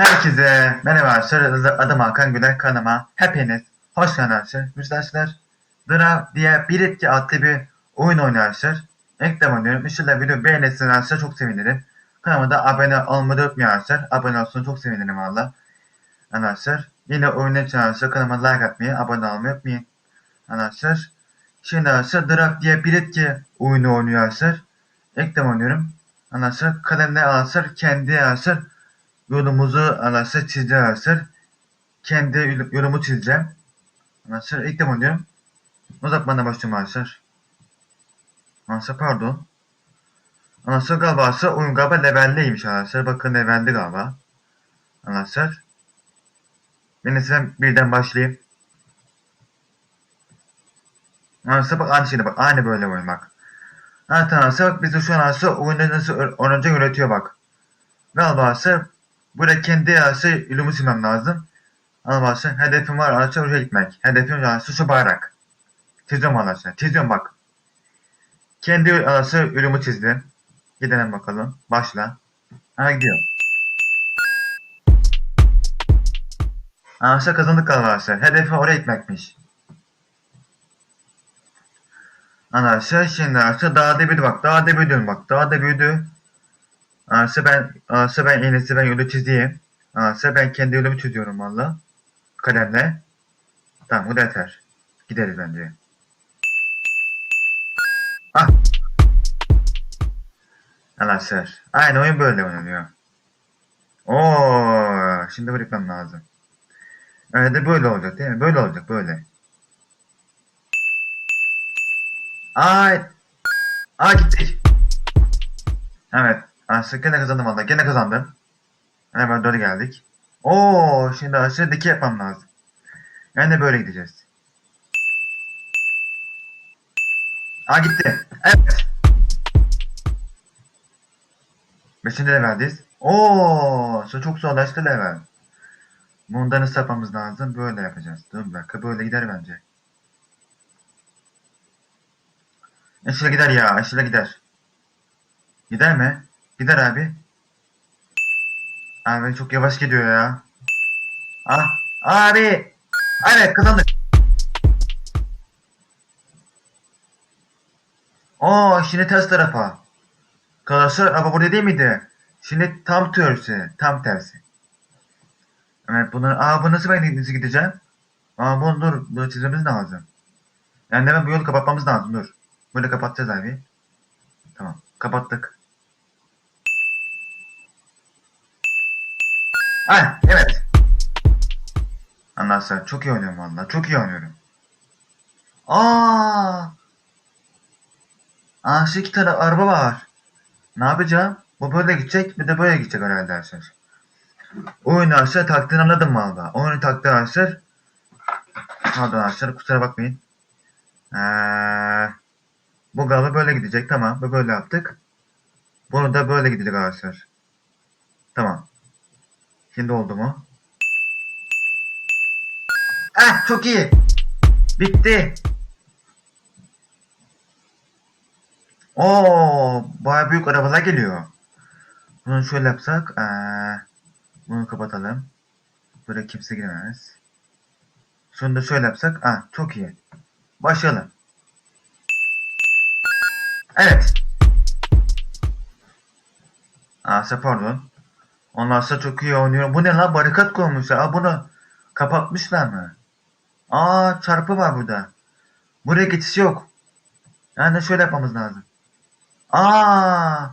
Herkese merhaba arkadaşlar. Adım Hakan Güler kanalıma. Hepiniz hoş geldiniz arkadaşlar. Draw diye bir etki adlı bir oyun arkadaşlar. Reklam oynuyorum. İnşallah video beğenirsiniz. Çok sevinirim. Kanalıma da abone olmayı unutmayın. Abone olsun çok sevinirim valla. Arkadaşlar. Yine oyun için arkadaşlar kanalıma like atmayı, abone olmayı unutmayın. Arkadaşlar. Şimdi arkadaşlar Draft diye bir etki oyunu oynuyor arkadaşlar. Reklam oynuyorum. Arkadaşlar kalemle arkadaşlar kendi arkadaşlar yolumuzu arkadaşlar çizeceğiz arkadaşlar. Kendi yol- yolumu çizeceğim. Arkadaşlar ilk defa oynuyorum. Uzatmadan başlıyorum arkadaşlar. Arkadaşlar pardon. Arkadaşlar galiba arkadaşlar oyun galiba levelliymiş arkadaşlar. Bakın levelli galiba. Arkadaşlar. Ben size birden başlayayım. Arkadaşlar bak aynı şeyde bak. Aynı böyle oyun bak. Evet arkadaşlar bak bize şu an arkadaşlar oyunda nasıl oynanacak öğretiyor bak. Galiba arkadaşlar burada kendi arkadaşlar yolumu çizmem lazım. Arkadaşlar hedefim var arkadaşlar oraya gitmek. Hedefim arkadaşlar şu bayrak. Çiziyorum arkadaşlar. Çiziyorum bak. Kendi arkadaşlar yolumu çizdim. Gidelim bakalım. Başla. Ha gidiyor. Arkadaşlar kazandık arkadaşlar. Hedefim oraya gitmekmiş. Arkadaşlar şimdi arkadaşlar daha da büyüdü bak. Daha da büyüdü bak. Daha da büyüdü. Arkadaşlar ben arkadaşlar ben en iyisi ben yolu çizeyim. Arkadaşlar ben kendi yolumu çiziyorum valla. Kalemle. Tamam bu da yeter. Gideriz bence. Ah. Arkadaşlar. Aynı oyun böyle oynanıyor. Oo, şimdi bırakmam lazım. Evet de böyle olacak değil mi? Böyle olacak böyle. Ay. Aa gittik. Evet. Aslında gene kazandım valla. Gene kazandım. Hemen doğru geldik. Oo, şimdi aşağı diki yapmam lazım. Yani böyle gideceğiz. Aa gitti. Evet. Beşinci leveldeyiz. Oo, şu çok zorlaştı level. Bundan nasıl yapmamız lazım? Böyle yapacağız. Dur bir dakika. Böyle gider bence. Aşırı gider ya. Aşırı gider. Gider mi? Gider abi. Abi çok yavaş gidiyor ya. Ah. Abi. Evet kazandık. Oo şimdi ters tarafa. Arkadaşlar ama burada değil miydi? Şimdi tam tersi. Tam tersi. Evet bunu aa bu nasıl ben nasıl gideceğim? Aa bunu dur bunu çizmemiz lazım. Yani hemen bu yolu kapatmamız lazım dur. Böyle kapatacağız abi. Tamam kapattık. Ah evet. Arkadaşlar çok iyi oynuyorum valla. Çok iyi oynuyorum. Aa! Aa şu iki tane araba var. Ne yapacağım? Bu böyle gidecek bir de böyle gidecek herhalde arkadaşlar. Oyunu arkadaşlar taktiğini anladım valla. Oyunu taktiği arkadaşlar. Pardon arkadaşlar kusura bakmayın. Ee, bu galiba böyle gidecek tamam. Bu böyle yaptık. Bunu da böyle gidecek arkadaşlar. Tamam. Şimdi oldu mu? Ah çok iyi. Bitti. Oo, baya büyük arabalar geliyor. Bunu şöyle yapsak, ee, bunu kapatalım. Buraya kimse giremez. Şunu da şöyle yapsak, ah çok iyi. Başlayalım. Evet. Aa, pardon. Onlar ise çok iyi oynuyor. Bu ne lan barikat koymuşlar. Aa bunu kapatmışlar mı? Aa çarpı var burada. Buraya geçiş yok. Yani şöyle yapmamız lazım. Aa.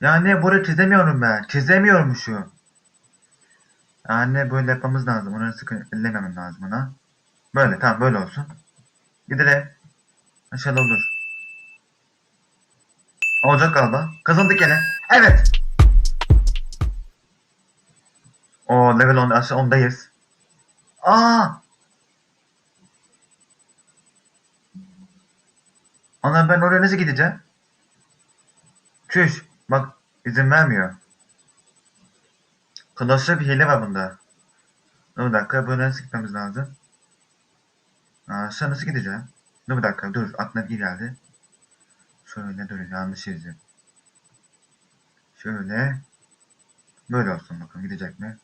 Yani burayı çizemiyorum ben. Çizemiyorum şu. Yani böyle yapmamız lazım. Onu sıkı lazım ona. Böyle tamam böyle olsun. Gidelim. İnşallah olur. Olacak galiba. Kazandık gene. Evet. O level 10 aşağı 10'dayız. Aa! Ana ben oraya nasıl gideceğim? Çüş. Bak izin vermiyor. Klasör bir hile var bunda. Dur bir dakika böyle nasıl gitmemiz lazım? Aa, sen nasıl gideceğim? Dur bir dakika dur aklına bir geldi. Şöyle dur yanlış yazdım. Şöyle. Böyle olsun bakalım gidecek mi?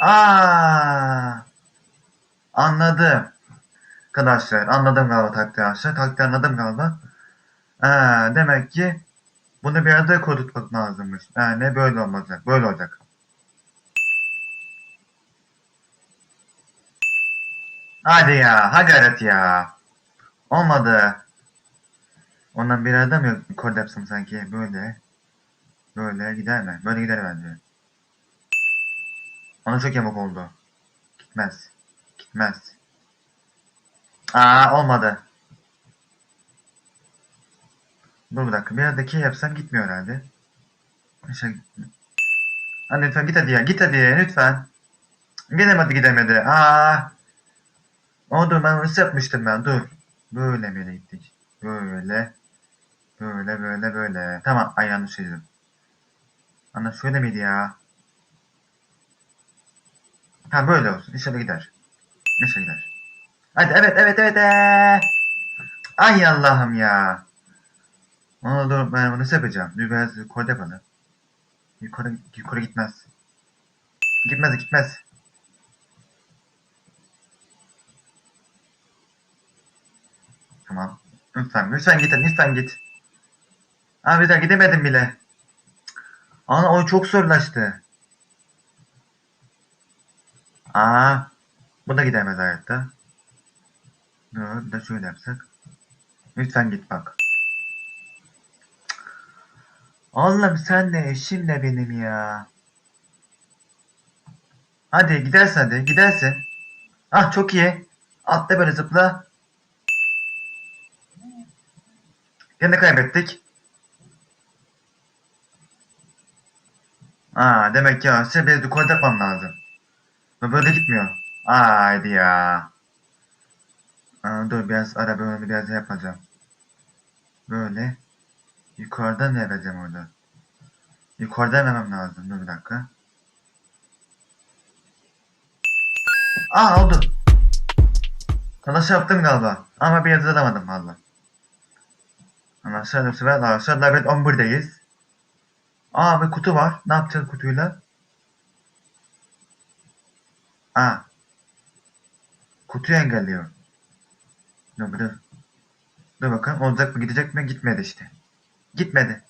Aa! Anladım. Arkadaşlar anladım galiba taktiği arkadaşlar. Taktiği anladım galiba. Aa, demek ki bunu bir arada kodutmak lazımmış. Yani böyle olmayacak. Böyle olacak. Hadi ya. Ha gayret ya. Olmadı. Ondan bir arada mı yok sanki? Böyle. Böyle gider mi? Böyle gider bence. Ona çok yamuk oldu. Gitmez. Gitmez. Aa olmadı. Dur bir dakika. Bir aradaki yapsam gitmiyor herhalde. Gitmiyor. Hadi lütfen git hadi ya. Git hadi lütfen. Gidemedi gidemedi. Aa. O dur ben nasıl yapmıştım ben. Dur. Böyle mi gittik? Böyle. Böyle böyle böyle. Tamam. Ay yanlış dedim. Ana şöyle miydi ya? Ha böyle olsun. İnşallah gider. İnşallah gider. Hadi evet evet evet. ee. Ay Allah'ım ya. Dur ben bunu nasıl yapacağım? Bir biraz yukarıda yapalım. Yukarı, yukarı gitmez. Gitmez gitmez. Tamam. Lütfen lütfen git lütfen git. Abi daha gidemedim bile. Ana o çok zorlaştı. Aa, bu da gidemez hayatta. Dur da şöyle yapsak. Lütfen git bak. Allah'ım sen de eşim de benim ya. Hadi gidersin hadi gidersin. Ah çok iyi. Atla böyle zıpla. Gene kaybettik. Aa demek ki Asya bir yukarıda yapmam lazım. Bu böyle gitmiyor. Haydi ya. Aa, dur biraz ara böyle biraz yapacağım. Böyle. Yukarıdan yapacağım orada? Yukarıdan yapmam lazım. Dur bir dakika. Aa oldu. Talaş yaptım galiba. Ama bir yazı alamadım valla. Ama şöyle bir sefer daha. Şöyle evet 11'deyiz. Aa bir kutu var. Ne yapacağız kutuyla? Aa. Kutuyu engelliyor. Dur dur. Dur bakalım olacak mı gidecek mi? Gitmedi işte. Gitmedi.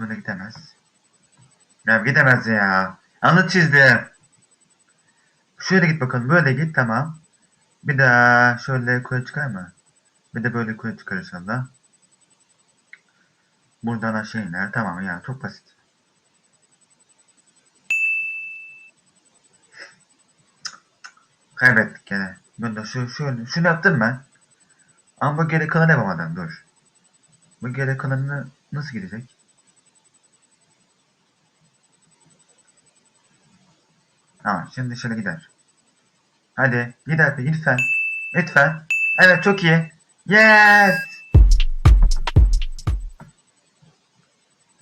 Böyle gidemez. Ya gidemez ya. Anı çizdi. Şöyle git bakalım. Böyle git tamam. Bir daha şöyle yukarı çıkar mı? Bir de böyle yukarı çıkar inşallah. Buradan aşağı iner. Tamam ya çok basit. Kaybettik gene. Ben de şu, şu, şunu yaptım ben. Ama bu geri kalanı yapamadım dur. Bu geri kalanını nasıl gidecek? Tamam şimdi şöyle gider. Hadi gider lütfen. Lütfen. Evet çok iyi. Yes!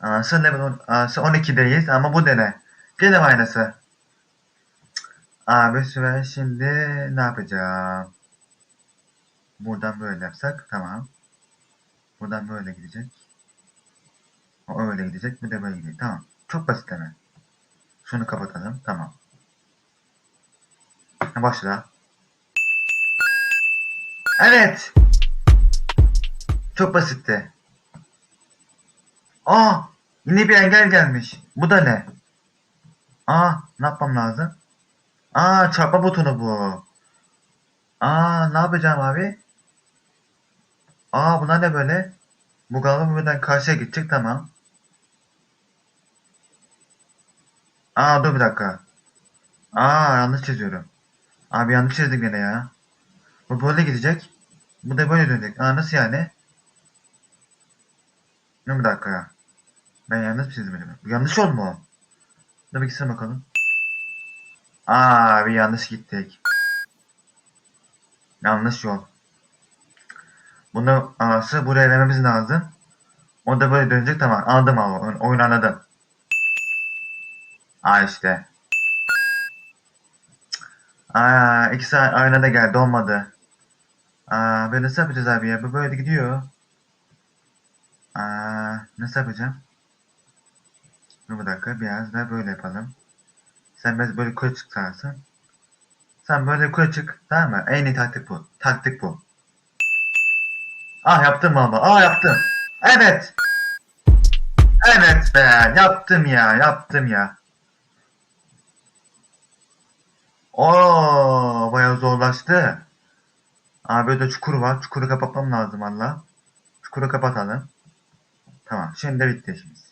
Aa, son level on, aa, son 12'deyiz ama bu dene. Gene aynısı. Abi süre şimdi ne yapacağım? Buradan böyle yapsak tamam. Buradan böyle gidecek. O öyle gidecek bir de böyle gidecek. Tamam. Çok basit hemen. Şunu kapatalım. Tamam. Başla. Evet. Çok basitti. Aa, yine bir engel gelmiş. Bu da ne? Aa, ne yapmam lazım? Aa, çarpma butonu bu. Aa, ne yapacağım abi? Aa, bunlar ne böyle? Bu buradan karşıya gidecek tamam. Aa, dur bir dakika. Aa, yanlış çiziyorum. Abi yanlış çizdim gene ya. Bu böyle gidecek. Bu da böyle dönecek. Aa, nasıl yani? Ne bir dakika. Ben yanlış çizdim yanlış yol mu? Dur bir gitsene bakalım. Aa bir yanlış gittik. Yanlış yol. Bunu anası buraya vermemiz lazım. O da böyle dönecek tamam. Anladım abi. Oyun, anladım. Aa işte. Aa ikisi aynı da geldi olmadı. Aa böyle nasıl yapacağız abi ya? Bu böyle gidiyor. Aa, nasıl yapacağım? Dur bir dakika biraz da böyle yapalım. Sen biraz böyle yukarı çıkarsın. Sen böyle yukarı çık. Tamam mı? En iyi taktik bu. Taktik bu. Ah yaptım valla. Ah yaptım. Evet. Evet be. Yaptım ya. Yaptım ya. Oo, bayağı zorlaştı. Abi böyle çukur var. Çukuru kapatmam lazım valla. Çukuru kapatalım. Tamam. Şimdi bitti işimiz.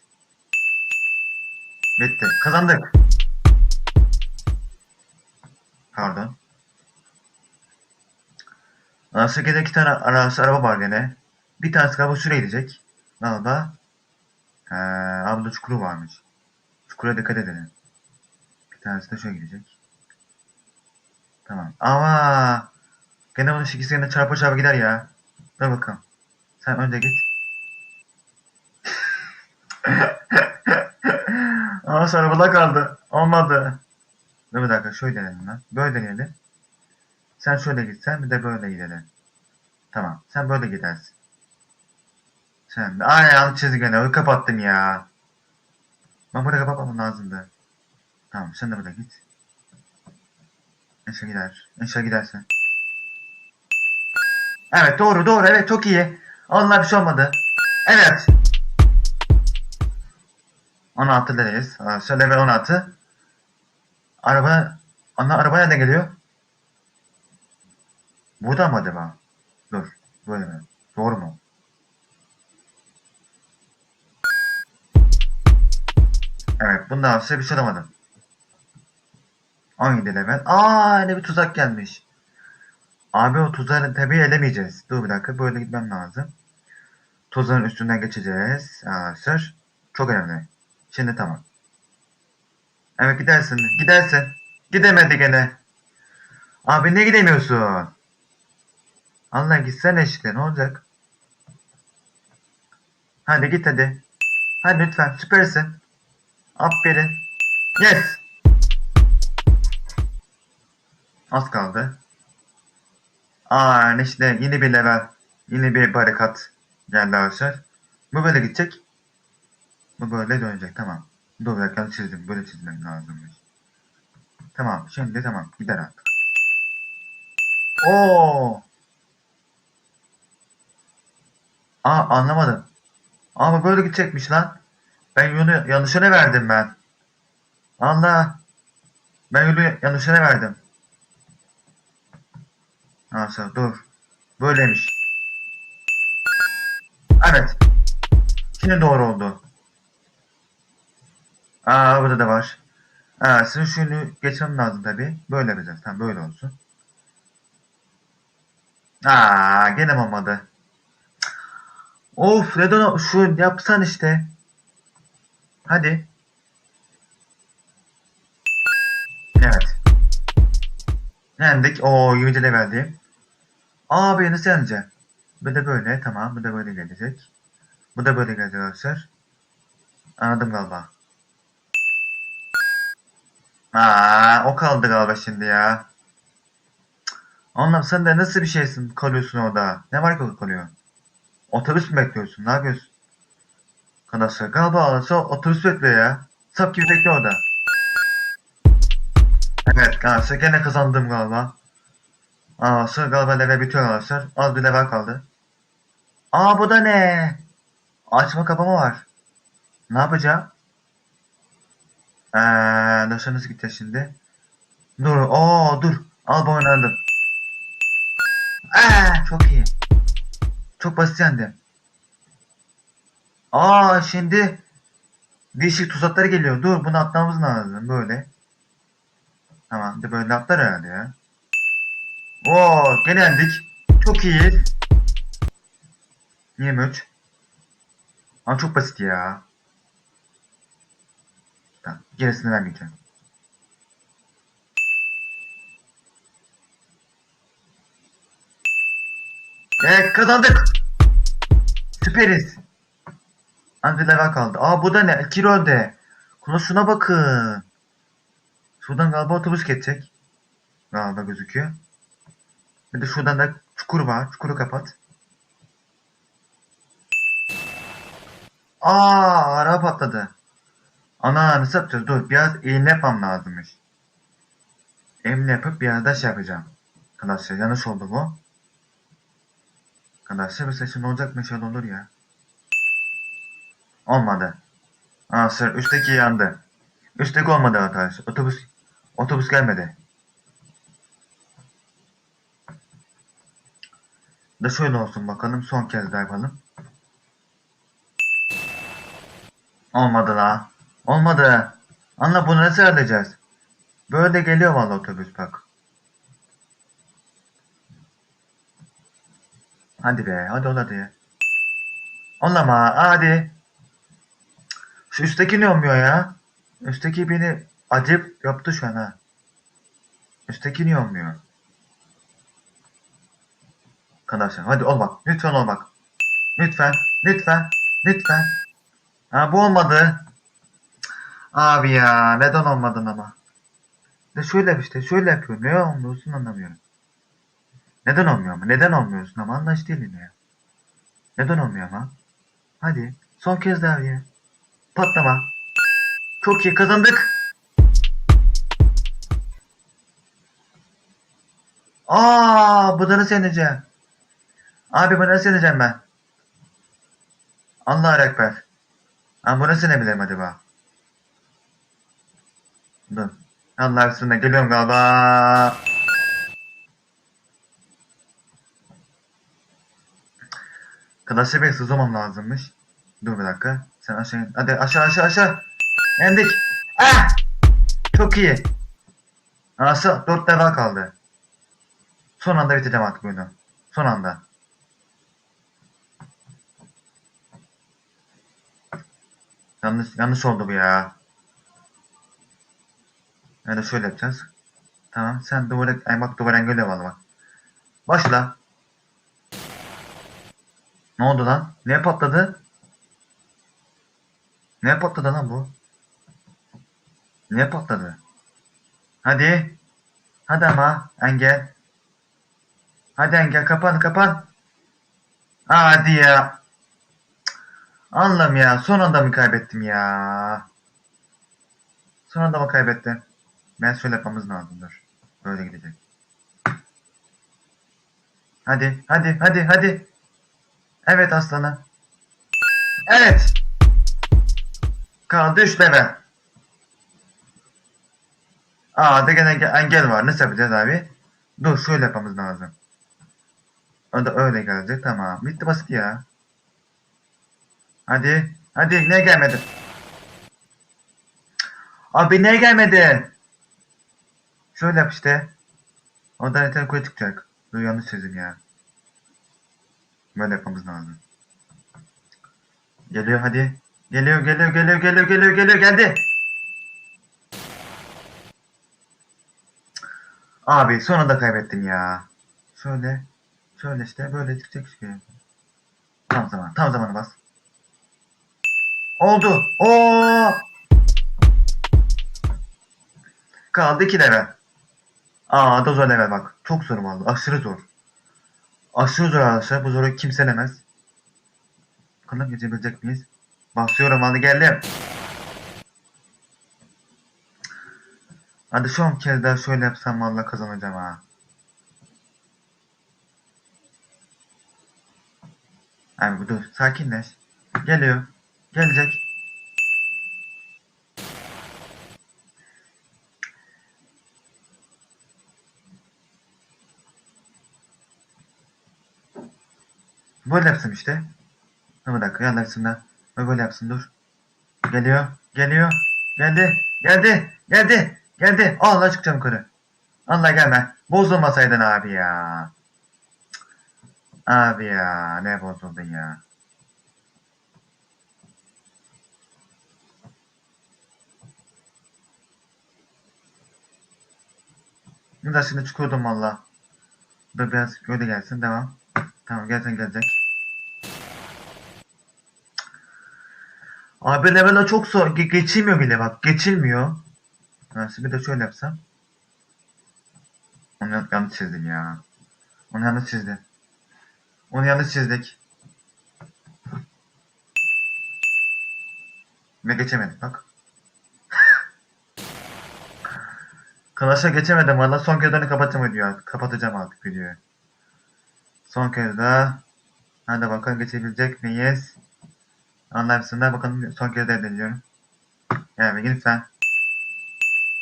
Bitti. Kazandık. Pardon. Aslında iki tane arası araba var gene. Bir tanesi galiba şuraya gidecek. Galiba. Ee, abla çukuru varmış. Çukura dikkat edelim. Bir tanesi de şöyle gidecek. Tamam. Ama gene bunun ikisi gene çarpa çarpa gider ya. Dur bakalım. Sen önce git. Ama arabada kaldı. Olmadı. Dur bir dakika şöyle deneyelim lan. Böyle deneyelim. Sen şöyle gitsen bir de böyle gidelim. Tamam. Sen böyle gidersin. Sen de. Ay yanlış çizgi gene. Kapattım ya. Ben burada kapatmam lazımdı. Tamam sen de burada git. Eşe gider. Eşe gidersin. Evet doğru doğru evet çok iyi. Allah bir şey olmadı. Evet. 16 dereyiz. Şöyle level 16. Araba ana araba nereden geliyor? Burada mı acaba? Dur. Böyle mi? Doğru mu? Evet. Bundan sonra bir şey alamadım. 17 level. Aa ne bir tuzak gelmiş. Abi o tuzağı tabii elemeyeceğiz. Dur bir dakika. Böyle gitmem lazım. Tuzağın üstünden geçeceğiz. Arkadaşlar. Çok önemli. Şimdi tamam. Evet gidersin. Gidersin. Gidemedi gene. Abi ne gidemiyorsun? Allah gitsene işte ne olacak? Hadi git hadi. Hadi lütfen süpersin. Aferin. Yes. Az kaldı. Aa işte yeni bir level. Yeni bir barikat geldi arkadaşlar. Bu böyle gidecek. Bu böyle dönecek tamam. Dur dakika çizdim. Böyle çizmem lazımmış. Tamam şimdi tamam gider artık. Oo. Aa anlamadım. Ama böyle gidecekmiş lan. Ben yolu yanlışına verdim ben. Allah. Ben yolu yanlışına verdim. Nasıl dur. Böyleymiş. Evet. Şimdi doğru oldu. Aa burada da var. Aa şimdi şunu geçmem lazım tabi. Böyle yapacağız. Tamam böyle olsun. Aa gene olmadı. Of neden şu yapsan işte. Hadi. Evet. Yendik. Oo 20 leveldeyim. Abi nasıl yenecek? Bu da böyle tamam. Bu da böyle gelecek. Bu da böyle gelecek arkadaşlar. Anladım galiba. Aa, o kaldı galiba şimdi ya. Anlam sen de nasıl bir şeysin kalıyorsun orada? Ne var ki kalıyor? Otobüs mü bekliyorsun? Ne yapıyorsun? Arkadaşlar galiba alırsa otobüs bekliyor ya. Sap gibi bekliyor orada. Evet arkadaşlar gene kazandım galiba. Arkadaşlar galiba level bitiyor arkadaşlar. Az bir level kaldı. Aa bu da ne? Açma kapama var. Ne yapacağım? Eee nasıl nasıl gideceğiz şimdi? Dur, oo dur. Al bu oynandım. Eee çok iyi. Çok basit yendim. Aa şimdi değişik tuzakları geliyor. Dur bunu atmamız lazım böyle. Tamam de böyle atlar herhalde ya. Oo gene yendik. Çok iyi. 23. Ama çok basit ya. Gerisini vermeyeceğim. Evet kazandık. Süperiz. Level kaldı. Aa bu da ne? Kirolde. Kula şuna bakın. Şuradan galiba otobüs geçecek. Galiba gözüküyor. Bir de şuradan da çukur var. Çukuru kapat. Aa araba patladı. Ana nasıl yapacağız? Dur biraz eğimli yapmam lazımmış. Eğimli yapıp biraz da şey yapacağım. Arkadaşlar yanlış oldu bu. Arkadaşlar bir seçim olacak mı? Şöyle olur ya. Olmadı. Aa sır üstteki yandı. Üstteki olmadı arkadaşlar. Otobüs otobüs gelmedi. Da şöyle olsun bakalım. Son kez daha yapalım. Olmadı la. Olmadı. Anla bunu nasıl halledeceğiz? Böyle geliyor vallahi otobüs bak. Hadi be. Hadi ol hadi. Olamaz. Hadi. Şu üstteki ne olmuyor ya? Üstteki beni acayip yaptı şu an ha. Üstteki niye olmuyor? Arkadaşlar hadi ol bak. Lütfen ol bak. Lütfen. Lütfen. Lütfen. Ha bu olmadı. Abi ya neden olmadın ama? De şöyle işte şöyle yapıyorum. Ne olmuyorsun anlamıyorum. Neden olmuyor ama? Neden olmuyorsun ama anlaş değil yine ya. Neden olmuyor ama? Hadi son kez daha ya. Patlama. Çok iyi kazandık. Aa, bu da nasıl yeneceğim? Abi bu nasıl yeneceğim ben? Allah ekber. Ha bu nasıl ne bileyim acaba? Dur. Allah üstüne geliyorum galiba. Klasik bir sızlamam lazımmış. Dur bir dakika. Sen aşağı. Hadi aşağı aşağı aşağı. Yendik. Ah! Çok iyi. Nasıl? Dört defa kaldı. Son anda bitireceğim artık oyunu. Son anda. Yanlış yanlış oldu bu ya. Yani şöyle yapacağız. Tamam sen duvara ay bak duvara engel yapalım bak. Başla. Ne oldu lan? Ne patladı? Ne patladı lan bu? Ne patladı? Hadi. Hadi ama engel. Hadi engel kapan kapan. Hadi ya. Allah'ım ya son anda mı kaybettim ya? Son anda mı kaybettim? Ben şöyle yapmamız lazım dur. Böyle gidecek. Hadi hadi hadi hadi. Evet aslanım. Evet. Kaldı 3 level. Aa da gene engel var. Nasıl yapacağız abi? Dur şöyle yapmamız lazım. O da öyle gelecek. Tamam. Bitti basit ya. Hadi. Hadi. Ne gelmedi? Abi ne gelmedi? Şöyle yap işte. Oradan yeter koyu çıkacak. Dur yanlış çizim ya. Böyle yapmamız lazım. Geliyor hadi. Geliyor geliyor geliyor geliyor geliyor geliyor geldi. Abi sonunda kaybettim ya. Şöyle. Şöyle işte böyle çıkacak çıkıyor. Tam zaman. Tam zamanı bas. Oldu. Oo! Kaldı iki level. Aa da zor level bak. Çok zor vallahi. Aşırı zor. Aşırı zor arkadaşlar. Bu zoru kimselemez. Bakalım geçebilecek miyiz? Basıyorum hadi geldim. Hadi son kez daha şöyle yapsam vallahi kazanacağım ha. Abi dur sakinleş. Geliyor. Gelecek. Böyle yapsın işte. Dur bir dakika yanlarsın da. Böyle yapsın dur. Geliyor. Geliyor. Geldi. Geldi. Geldi. Geldi. Allah çıkacağım yukarı. Allah gelme. Bozulmasaydın abi ya. Abi ya. Ne bozuldun ya. Da şimdi çıkıyordum valla. Biraz öyle gelsin devam. Tamam gelsin gelecek. Abi level'a çok zor. Ge- geçilmiyor bile bak. Geçilmiyor. Nasıl bir de şöyle yapsam. Onu yan- yanlış çizdim ya. Onu yanlış çizdim. Onu yanlış çizdik. Ve geçemedik bak. Clash'a geçemedim valla son kez onu kapatacağım diyor. Kapatacağım artık videoyu. Son kez daha. Hadi bakalım geçebilecek miyiz? Anlarsınlar bakalım son kez de deniyorum. Gel bir lütfen.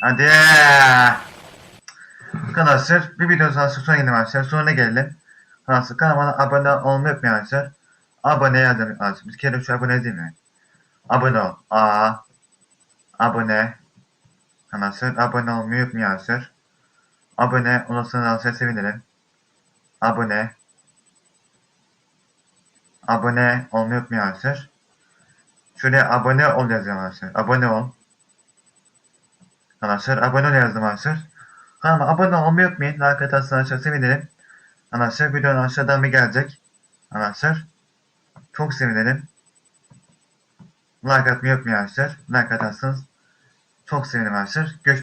Hadi. Arkadaşlar bir video sonra sonra yeni arkadaşlar. Sonra gelelim. Arkadaşlar kanalıma abone olmayı unutmayın arkadaşlar. Abone yazın arkadaşlar. Bir kere şu abone değil mi? Abone ol. Aa. Abone. Arkadaşlar abone olmayı unutmayın arkadaşlar. Abone olursanız arkadaşlar sevinirim. Abone. Abone olmayı unutmayın arkadaşlar. Şuraya abone ol yazıyorum. Abone ol. Arkadaşlar abone ol yazdım arkadaşlar. Kanalıma abone olmayı unutmayın. Like atarsanız arkadaşlar sevinirim. Arkadaşlar videonun aşağıdan bir gelecek. Arkadaşlar. Çok sevinirim. Like atmayı unutmayın arkadaşlar. Like atarsanız çok sevinirim arkadaşlar. Görüşmek